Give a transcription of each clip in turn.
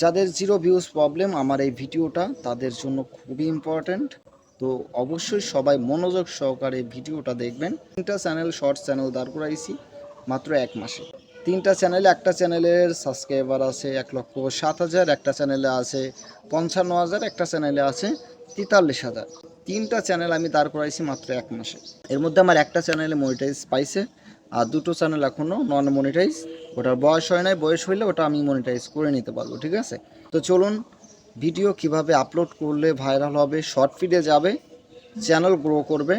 যাদের zero views problem আমার এই ভিডিওটা তাদের জন্য খুবই ইম্পর্ট্যান্ট তো অবশ্যই সবাই মনোযোগ সহকারে ভিডিওটা দেখবেন। তিনটা চ্যানেল শর্ট চ্যানেল দাঁড় করাইছি মাত্র এক মাসে। তিনটা চ্যানেলে একটা চ্যানেলের সাবস্ক্রাইবার আছে এক লক্ষ সাত হাজার, একটা চ্যানেলে আছে পঞ্চান্ন হাজার, একটা চ্যানেলে আছে তেতাল্লিশ হাজার। তিনটা চ্যানেল আমি দাঁড় করাইছি মাত্র এক মাসে। এর মধ্যে আমার একটা চ্যানেলে মনিটাইজ পাইছে। আর দুটো চ্যানেল এখনও নন মনিটাইজ ওটার বয়স হয় নাই, বয়স হইলে ওটা আমি মনিটাইজ করে নিতে পারব, ঠিক আছে? তো চলুন ভিডিও কীভাবে আপলোড করলে ভাইরাল হবে শর্ট ফিডে যাবে চ্যানেল গ্রো করবে,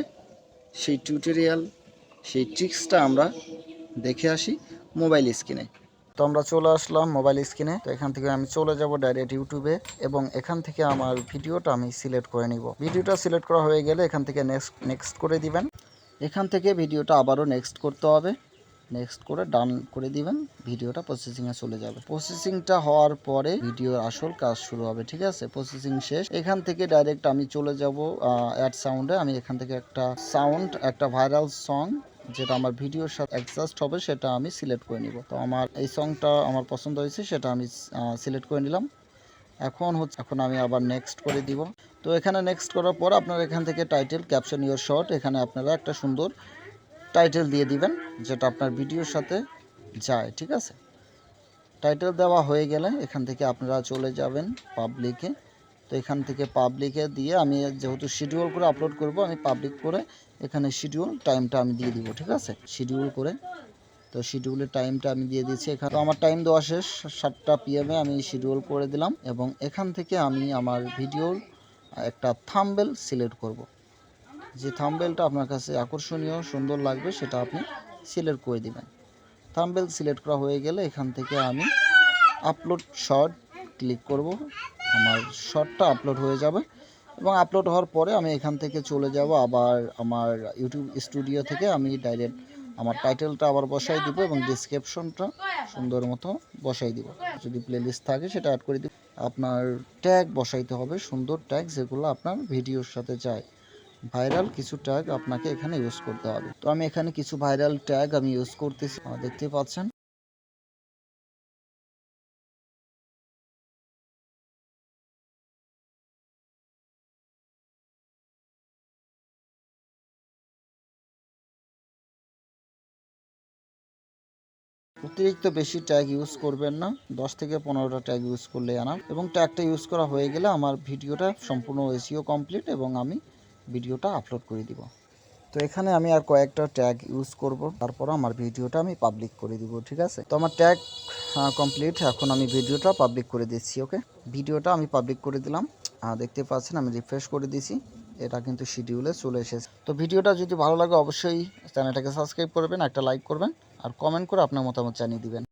সেই টিউটোরিয়াল সেই ট্রিক্সটা আমরা দেখে আসি মোবাইল স্ক্রিনে তো আমরা চলে আসলাম মোবাইল স্ক্রিনে তো এখান থেকে আমি চলে যাব ডাইরেক্ট ইউটিউবে এবং এখান থেকে আমার ভিডিওটা আমি সিলেক্ট করে নিব। ভিডিওটা সিলেক্ট করা হয়ে গেলে এখান থেকে নেক্সট নেক্সট করে দিবেন। এখান থেকে ভিডিওটা আবারও নেক্সট করতে হবে। নেক্সট করে ডান করে দিবেন। ভিডিওটা প্রসেসিংয়ে চলে যাবে। প্রসেসিংটা হওয়ার পরে ভিডিওর আসল কাজ শুরু হবে, ঠিক আছে? প্রসেসিং শেষ। এখান থেকে ডাইরেক্ট আমি চলে যাব অ্যাড সাউন্ডে আমি এখান থেকে একটা সাউন্ড একটা ভাইরাল সং যেটা আমার ভিডিওর সাথে অ্যাডজাস্ট হবে, সেটা আমি সিলেক্ট করে নিব। তো আমার এই সংটা আমার পছন্দ হয়েছে, সেটা আমি সিলেক্ট করে নিলাম। এখন হচ্ছে, এখন আমি আবার নেক্সট করে দিব। তো এখানে নেক্সট করার পর আপনারা এখান থেকে টাইটেল ক্যাপশন ইউর শর্ট এখানে আপনারা একটা সুন্দর টাইটেল দিয়ে দিবেন, যেটা আপনার ভিডিওর সাথে যায়, ঠিক আছে? টাইটেল দেওয়া হয়ে গেলে এখান থেকে আপনারা চলে যাবেন পাবলিকে তো এখান থেকে পাবলিকে দিয়ে আমি যেহেতু শিডিউল করে আপলোড করব, আমি পাবলিক করে এখানে শিডিউল টাইমটা আমি দিয়ে দিব, ঠিক আছে? শিডিউল করে। তো শিডিউলের টাইমটা আমি দিয়ে দিচ্ছি এখানে। তো আমার টাইম দেওয়া শেষ, সাতটা পিএমে আমি শিডিউল করে দিলাম এবং এখান থেকে আমি আমার ভিডিওর একটা থাম্বেল সিলেক্ট করব। যে থাম্বেলটা আপনার কাছে আকর্ষণীয়, সুন্দর লাগবে, সেটা আপনি সিলেক্ট করে দিবেন থাম্বেল সিলেক্ট করা হয়ে গেলে এখান থেকে আমি আপলোড শর্ট ক্লিক করব আমার শর্টটা আপলোড হয়ে যাবে এবং আপলোড হওয়ার পরে আমি এখান থেকে চলে যাব আবার আমার ইউটিউব স্টুডিও থেকে আমি ডাইরেক্ট আমার টাইটেলটা আবার বসাই দিব এবং ডিসক্রিপশনটা সুন্দর মতো বসাই দিব। যদি প্লেলিস্ট থাকে সেটা অ্যাড করে দিব। আপনার ট্যাগ বসাইতে হবে, সুন্দর ট্যাগ যেগুলো আপনার ভিডিওর সাথে যায়। ভাইরাল কিছু ট্যাগ আপনাকে এখানে ইউজ করতে হবে। তো আমি এখানে কিছু ভাইরাল ট্যাগ আমি ইউজ করতেছি। দেখতে পাচ্ছেন। অতিরিক্ত বেশি ট্যাগ ইউজ করবেন না। দশ থেকে পনেরোটা ট্যাগ ইউজ করলে আনার এবং ট্যাগটা ইউজ করা হয়ে গেলে আমার ভিডিওটা সম্পূর্ণ এসিও কমপ্লিট এবং আমি ভিডিওটা আপলোড করে দিব। তো এখানে আমি আর কয়েকটা ট্যাগ ইউজ করব। তারপর আমার ভিডিওটা আমি পাবলিক করে দিব, ঠিক আছে? তো আমার ট্যাগ কমপ্লিট এখন আমি ভিডিওটা পাবলিক করে দিচ্ছি ওকে ভিডিওটা আমি পাবলিক করে দিলাম। দেখতে পাচ্ছেন, আমি রিফ্রেশ করে দিছি। এটা কিন্তু শিডিউলে চলে এসেছে। তো ভিডিওটা যদি ভালো লাগে, অবশ্যই চ্যানেলটাকে সাবস্ক্রাইব করবেন, একটা লাইক করবেন। আর কমেন্ট করে আপনার মতামত জানিয়ে দিবেন।